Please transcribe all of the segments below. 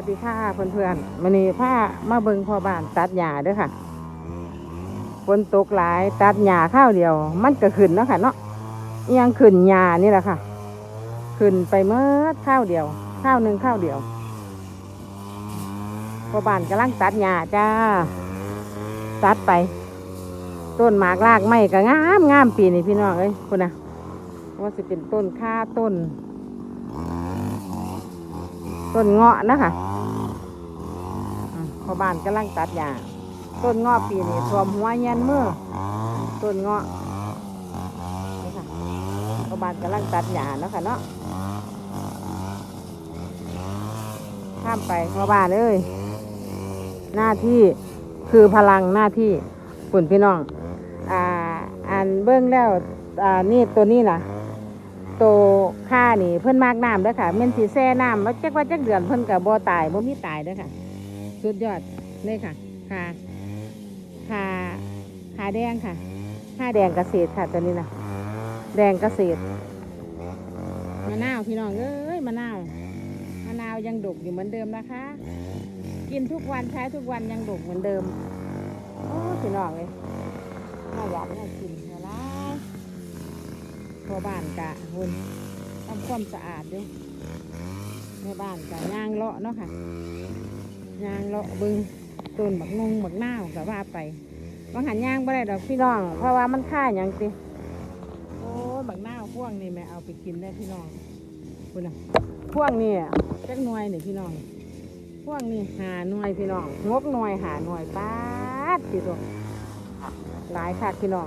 วัสดีค่ะเพื่อนๆวันนี้ผ้ามาเบิงพอบ้านตัดหญ้าด้อค่ะฝนตกหลายตัดหญ้าข้าวเดียว มันก็ขึ้นเนาะค่ะเนาะอิหยังขึ้นหญ้านี่แหละค่ะ ขึ้นไปเมื่อข้าวเดียว ข้าวหนึ่งข้าวเดียวพอบ้านกำลังตัดหญ้าจ้า ตัดไป ต้นหมากรากไม้ก็งามงามปีนี้พี่น้องเอ้ยคุณนะว่าสิเป็นต้นข้าต้นต้นเงาะนะคะ พ่อบ้านกำลังตัดหญ้าต้นเงาะปีนี้ท่วมหัวเย็นมือต้นเงาะนี่ค่ะพ่อบ้านกำลังตัดหญ้าเนาะค่ะเนาะข้ามไปพ่อบ้านเอ้ยหน้าที่คือพลังหน้าที่ปุ่นพี่น้องอ่าอ่านเบื้องแล้วอ่านี่ตัวนี้ล่ะโตค่านี่เพิ่นมากน้ำเด้อค่ะแม่นสิแช่น้ำว่าจักว่าจักเดือนเพิ่นก็บ่ตายบ่มีตายเด้อค่ะ สุดยอดเลยค่ะค่าค่าค่าแดงค่ะค่าแดงเกษตรค่ะตัวนี้นะแดงเกษตรมะนาวพี่น้องเอ้ยมะนาวมะนาวยังดกอยู่เหมือนเดิมนะคะ กินทุกวันใช้ทุกวันยังดกเหมือนเดิมโอ้พี่น้องเลยน่าอยากน่ากินเวลาทั่วบ้านกะหุ่นทำความสะอาดด้วยในบ้านกะย่างเลาะเนาะค่ะ ยางเลาะบึงต้นบักนงบักหน้ากะว่าไปบางหันยางไม่ได้ดอกพี่น้อง เพราะว่ามันค่าอย่างติโอ้บักหน้าวพวงนี่แม่เอาไปกินได้พี่น้องคุณนะพวงนี่จักหน่วยนี่พี่น้อง พวงนี่หาหน่วยพี่น้องงกหน่วยหาหน่วยป้าดพี่ตัวหลายค่ะพี่น้อง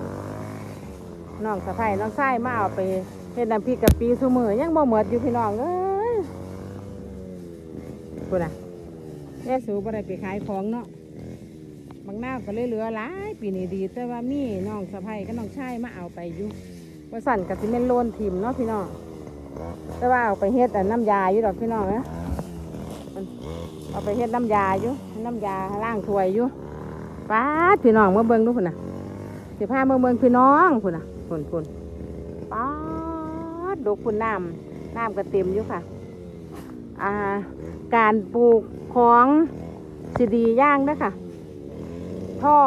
น้องสะพายน้องชายมาเอาไปเฮ็ดน้ำพริกกะปิซุมือยังบ่เหมดอยู่พี่น้องเอ้ยพูดน่ะ แย่สูบ่ได้ไปขายของเนาะบางหน้าวก็เลยเหลือหลายปีนี้ดี แต่ว่ามีน้องสะพ้ายกับน้องชายมาเอาไปอยู่ว่าสั่นก็สิแม่นโลนทิมเนาะพี่น้องแต่ว่าเอาไปเฮ็ดอันน้ำยาอยู่ดอกพี่น้องเอ้ยมันเอาไปเฮ็ดน้ำยาอยู่น้ำยาล้างถ้วยอยู่ป้าดพี่น้องมาเบิ่งดูพุ่นน่ะสิพาเมืองเมืองพี่น้องพุ่นน่ะพุ่นพุ่นป๊าดดกพุ่นน้ำน้ำก็เต็มอยู่ค่ะ อ่า การปลูกของสิดีย่างด้อค่ะ ท่อ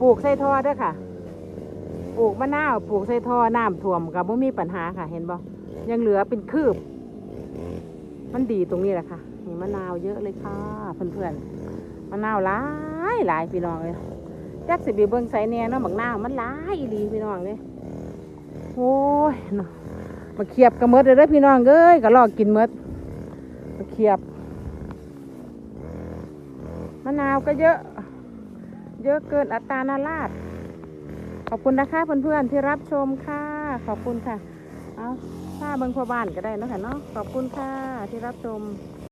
ปลูกใส่ท่อด้อค่ะ ปลูกมะนาวปลูกใส่ท่อน้ำท่วมกับบ่มีปัญหาค่ะ เห็นบ่ยังเหลือเป็นคืบ มันดีตรงนี้แหละค่ะนี่มะนาวเยอะเลยค่ะเพื่อนๆมะนาวหลายหลายพี่น้องเลยจักสิบีเบิ่งใส่แน่เนาะบักนาวมันหลายอีลีพี่น้องเด้โอ้ยเนาะมาเขียบกระมดเลยเด้อพี่น้องเอ้ยก็ลอกกินหมด ขียบมะนาวก็เยอะ เยอะเกินอัตรานาราดขอบคุณนะคะเพื่อนๆที่รับชมค่ะ ขอบคุณค่ะ เอาถ้าเบิ่งพอบ้านก็ได้นะคะเนาะขอบคุณค่ะที่รับชม